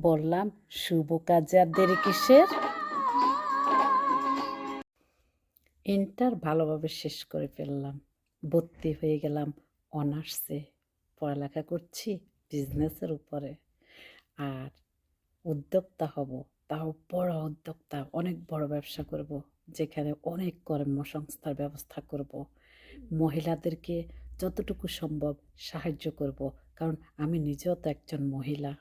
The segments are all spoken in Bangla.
বললাম, শুভ কাজে আর দেরি কিসের? ইন্টার ভালোভাবে শেষ করে ফেললাম। ভর্তি হয়ে গেলাম অনার্সে। পড়ালেখা করছি বিজনেসের উপরে। আর উদ্যোক্তা হব, তাও বড় উদ্যোক্তা। অনেক বড় ব্যবসা করব, যেখানে অনেক কর্মসংস্থার ব্যবস্থা করব। মহিলাদেরকে যতটুকু সম্ভব সাহায্য করব, কারণ আমি নিজেও তো একজন মহিলা।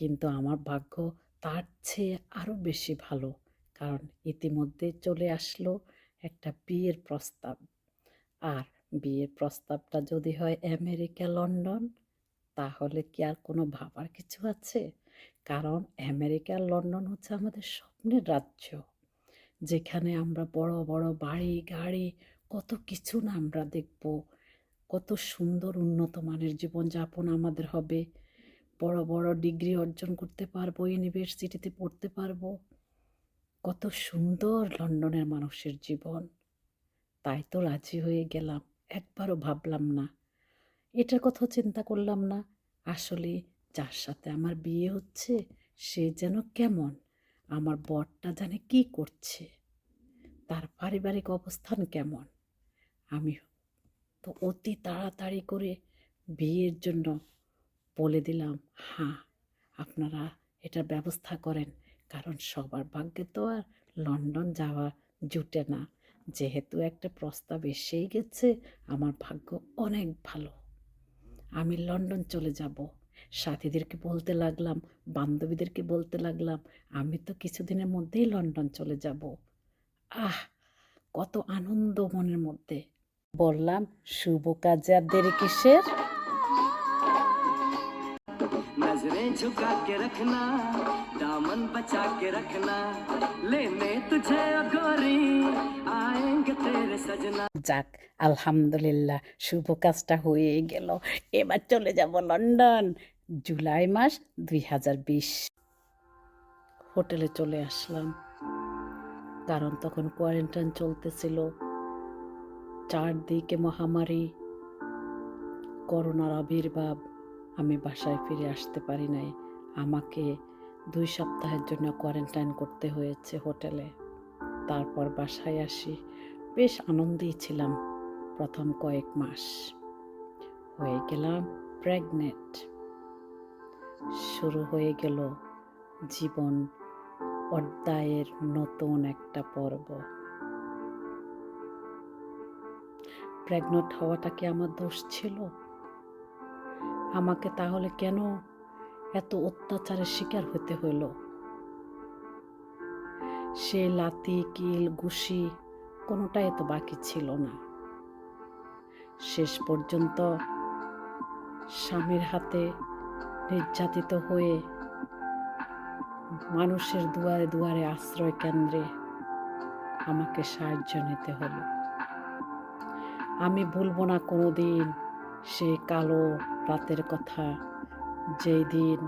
কিন্তু আমার ভাগ্য তার চেয়ে আরও বেশি ভালো। কারণ ইতিমধ্যে চলে আসলো একটা বিয়ের প্রস্তাব। আর বিয়ের প্রস্তাবটা যদি হয় আমেরিকা, লন্ডন, তাহলে কি আর কোনো ভাবার কিছু আছে? কারণ আমেরিকা, লন্ডন হচ্ছে আমাদের স্বপ্নের রাজ্য, যেখানে আমরা বড় বড় বাড়ি, গাড়ি, কত কিছু না আমরা দেখব। কত সুন্দর, উন্নত মানের জীবনযাপন আমাদের হবে। বড় বড় ডিগ্রি অর্জন করতে পারব ইউনিভার্সিটিতে পড়তে পারব। কত সুন্দর লন্ডনের মানুষের জীবন। তাই তো রাজি হয়ে গেলাম, একবারও ভাবলাম না। এটার কথা চিন্তা করলাম না, আসলে যার সাথে আমার বিয়ে হচ্ছে, সে যেন কেমন, আমার বরটা জানে কি করছে, তার পারিবারিক অবস্থান কেমন। আমি তো অতি তাড়াতাড়ি করে বিয়ের জন্য বলে দিলাম হ্যাঁ আপনারা এটা ব্যবস্থা করেন। কারণ সবার ভাগ্যে তো আর লন্ডন যাওয়া জুটে না। যেহেতু একটা প্রস্তাব এসেই গেছে, আমার ভাগ্য অনেক ভালো। আমি লন্ডন চলে যাব। সাথীদেরকে বলতে লাগলাম, বান্ধবীদেরকে বলতে লাগলাম, আমি তো কিছুদিনের মধ্যেই লন্ডন চলে যাব। আহ, কত আনন্দ মনের মধ্যে। বললাম, শুভ কাজে আর দেরি কিসের? झुका के रखना दामन बचा के रखना लेने तुझे ओ गोरी आएंगे तेरे सजना যাক আলহামদুলিল্লাহ শুভ কাজটা হয়ে গেল এবার চলে যাব লন্ডন জুলাই মাস দুই হাজার বিশ হোটেলে চলে আসলাম কারণ তখন কোয়ারেন্টাইন চলতেছিল চারদিকে মহামারী করোনার আবির্ভাব আমি বাসায় ফিরে আসতে পারি নাই। আমাকে দুই সপ্তাহের জন্য কোয়ারেন্টাইন করতে হয়েছে হোটেলে। তারপর বাসায় আসি। বেশ আনন্দেই ছিলাম প্রথম কয়েক মাস। হয়ে গেলাম প্রেগনেন্ট। শুরু হয়ে গেল জীবন অধ্যায়ের নতুন একটা পর্ব। প্রেগনেন্ট হওয়াটা কি আমার দোষ ছিল? আমাকে তাহলে কেন এত অত্যাচারের শিকার হতে হলো সে লাতি কিল, ঘুষি কোনোটাই তো বাকি ছিল না। শেষ পর্যন্ত স্বামীর হাতে নির্যাতিত হয়ে মানুষের দুয়ারে দুয়ারে আশ্রয় কেন্দ্রে আমাকে সাহায্য নিতে হলো। আমি ভুলবো না কোনো দিন সেই কালো রাতের কথা, যেই দিন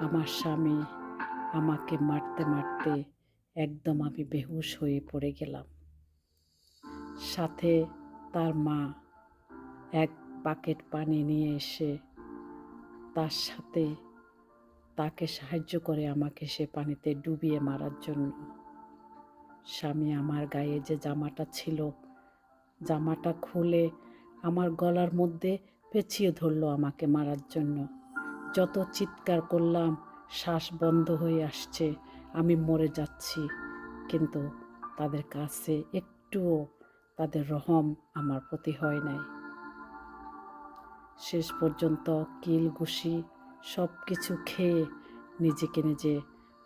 আমার স্বামী আমাকে মারতে মারতে একদম আমি বেহুশ হয়ে পড়ে গেলাম। সাথে তার মা এক বাকেট পানি নিয়ে এসে তার সাথে তাকে সাহায্য করে আমাকে সে পানিতে ডুবিয়ে মারার জন্য। স্বামী আমার গায়ে যে জামাটা ছিল, জামাটা খুলে আমার গলার মধ্যে পেঁচিয়ে ধরলো আমাকে মারার জন্য। যত চিৎকার করলাম, শ্বাস বন্ধ হয়ে আসছে, আমি মরে যাচ্ছি। কিন্তু তাদের কাছে একটুও তাদের রহম আমার প্রতি হয় নাই। শেষ পর্যন্ত কিল ঘুষি সব কিছু খেয়ে নিজেকে নিজে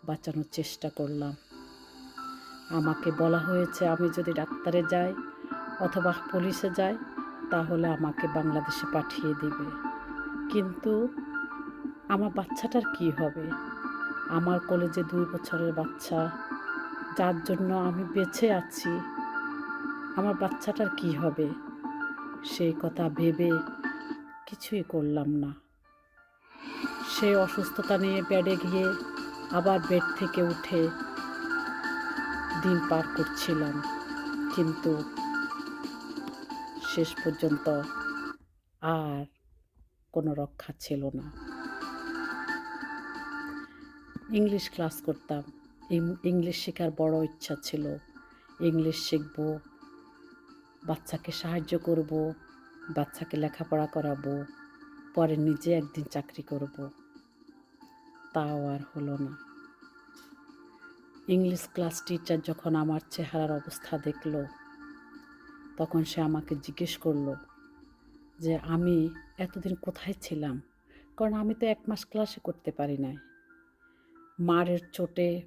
বাঁচানোর চেষ্টা করলাম। আমাকে বলা হয়েছে, আমি যদি ডাক্তারে যাই অথবা পুলিশে যাই তাহলে আমাকে বাংলাদেশে পাঠিয়ে দিবে। কিন্তু আমার বাচ্চাটার কি হবে? আমার কলেজে দুই বছরের বাচ্চা, যার জন্য আমি বেঁচে আছি। আমার বাচ্চাটার কি হবে? সেই কথা ভেবে কিছুই করলাম না। সে অসুস্থতা নিয়ে বেডে গিয়ে আবার বেড থেকে উঠে দিন পার করছিলাম। কিন্তু শেষ পর্যন্ত আর কোনো রক্ষা ছিল না। ইংলিশ ক্লাস করতাম। ইংলিশ শেখার বড় ইচ্ছা ছিল। ইংলিশ শিখব, বাচ্চাকে সাহায্য করব, বাচ্চাকে লেখাপড়া করাবো, পরে নিজে একদিন চাকরি করব। তাও আর হলো না। ইংলিশ ক্লাস টিচার যখন আমার চেহারার অবস্থা দেখল তখন সে আমাকে জিজ্ঞেস করল যে, আমি এতদিন কোথায় ছিলাম? কারণ আমি তো এক মাস ক্লাসে করতে পারি নাই। মারের চোটে,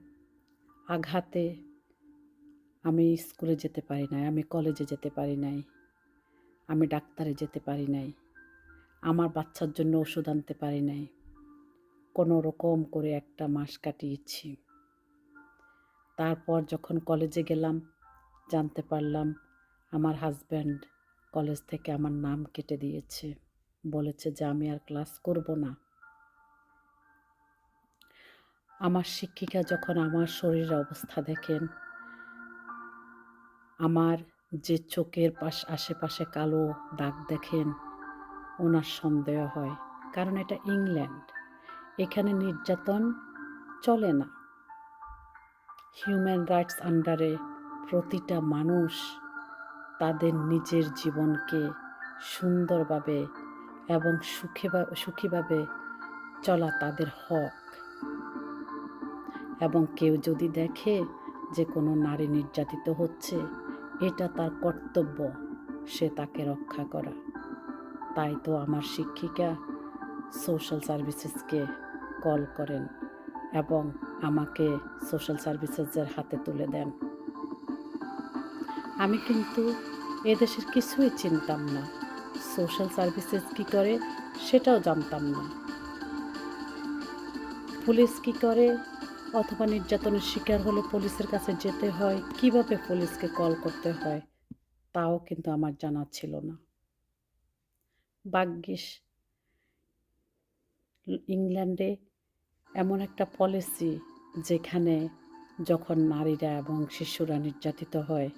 আঘাতে আমি স্কুলে যেতে পারি নাই, আমি কলেজে যেতে পারি নাই, আমি ডাক্তারে যেতে পারি নাই, আমার বাচ্চার জন্য ওষুধ আনতে পারি নাই। কোনো রকম করে একটা মাস কাটিয়েছি। তারপর যখন কলেজে গেলাম, জানতে পারলাম আমার হাজব্যান্ড কলেজ থেকে আমার নাম কেটে দিয়েছে। বলেছে যে, আমি আর ক্লাস করব না। আমার শিক্ষিকা যখন আমার শরীরের অবস্থা দেখেন, আমার যে চোখের পাশ, আশেপাশে কালো দাগ দেখেন, ওনার সন্দেহ হয়। কারণ এটা ইংল্যান্ড। এখানে নির্যাতন চলে না। হিউম্যান রাইটস আন্ডারে প্রতিটা মানুষ তাদের নিজের জীবনকে সুন্দরভাবে এবং সুখে সুখীভাবে চলা তাদের হক। এবং কেউ যদি দেখে যে কোনো নারী নির্যাতিত হচ্ছে, এটা তার কর্তব্য, সে তাকে রক্ষা করা। তাই তো আমার শিক্ষিকা সোশ্যাল সার্ভিসেসকে কল করেন এবং আমাকে সোশ্যাল সার্ভিসেসের হাতে তুলে দেন। আমি কিন্তু এদেশের কিছুই চিনতাম না। সোশ্যাল সার্ভিসেস কী করে সেটাও জানতাম না। পুলিশ কী করে অথবা নির্যাতনের শিকার হলে পুলিশের কাছে যেতে হয়, কীভাবে পুলিশকে কল করতে হয়, তাও কিন্তু আমার জানা ছিল না। ভাগ্যিস, ইংল্যান্ডে এমন একটা পলিসি যেখানে যখন নারীরা এবং শিশুরা নির্যাতিত হয়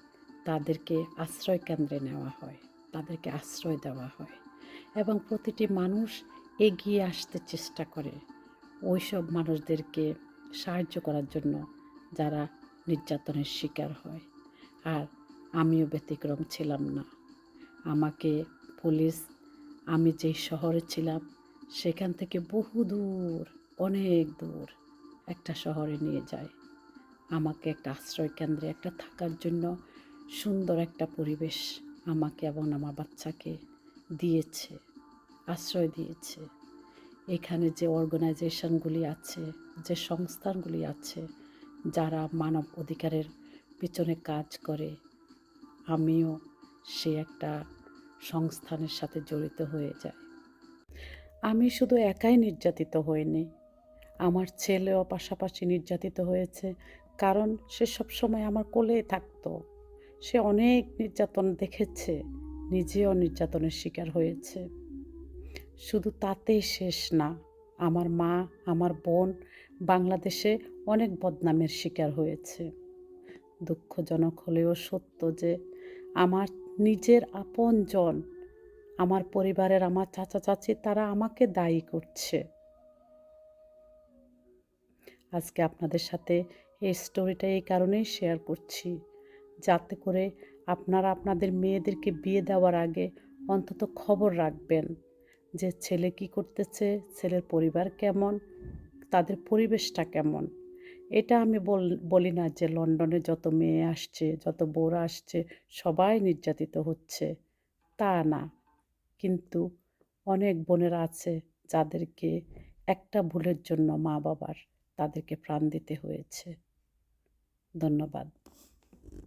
তাদেরকে আশ্রয় কেন্দ্রে নেওয়া হয়, তাদেরকে আশ্রয় দেওয়া হয় এবং প্রতিটি মানুষ এগিয়ে আসতে চেষ্টা করে ওইসব মানুষদেরকে সাহায্য করার জন্য যারা নির্যাতনের শিকার হয়। আর আমিও ব্যতিক্রম ছিলাম না। আমাকে পুলিশ, আমি যেই শহরে ছিলাম, সেখান থেকে বহু দূর, অনেক দূর একটা শহরে নিয়ে যায়। আমাকে একটা আশ্রয় কেন্দ্রে একটা থাকার জন্য সুন্দর একটা পরিবেশ আমাকে এবং আমার বাচ্চাকে দিয়েছে, আশ্রয় দিয়েছে। এখানে যে অর্গানাইজেশনগুলি আছে, যে সংস্থানগুলি আছে, যারা মানব অধিকারের পিছনে কাজ করে, আমিও সে একটা সংস্থানের সাথে জড়িত হয়ে যায় আমি শুধু একাই নির্যাতিত হইনি, আমার ছেলেও পাশাপাশি নির্যাতিত হয়েছে, কারণ সে সবসময় আমার কোলে থাকতো। সে অনেক নির্যাতন দেখেছে, নিজেও নির্যাতনের শিকার হয়েছে। শুধু তাতেই শেষ না, আমার মা, আমার বোন বাংলাদেশে অনেক বদনামের শিকার হয়েছে। দুঃখজনক হলেও সত্য যে আমার নিজের আপনজন, আমার পরিবারের আমার চাচা চাচি তারা আমাকে দায়ী করছে। আজকে আপনাদের সাথে এই স্টোরিটা এই কারণেই শেয়ার করছি। যাতে করে আপনারা আপনাদের মেয়েদেরকে বিয়ে দেওয়ার আগে অন্তত খবর রাখবেন যে ছেলে কি করতেছে, ছেলের পরিবার কেমন, তাদের পরিবেশটা কেমন। এটা আমি বল না যে লন্ডনে যত মেয়ে আসছে, যত বউরা আসছে, সবাই নির্যাতিত হচ্ছে, তা না। কিন্তু অনেক বোনেরা আছে যাদেরকে একটা ভুলের জন্য মা বাবার তাদেরকে প্রাণ দিতে হয়েছে। ধন্যবাদ।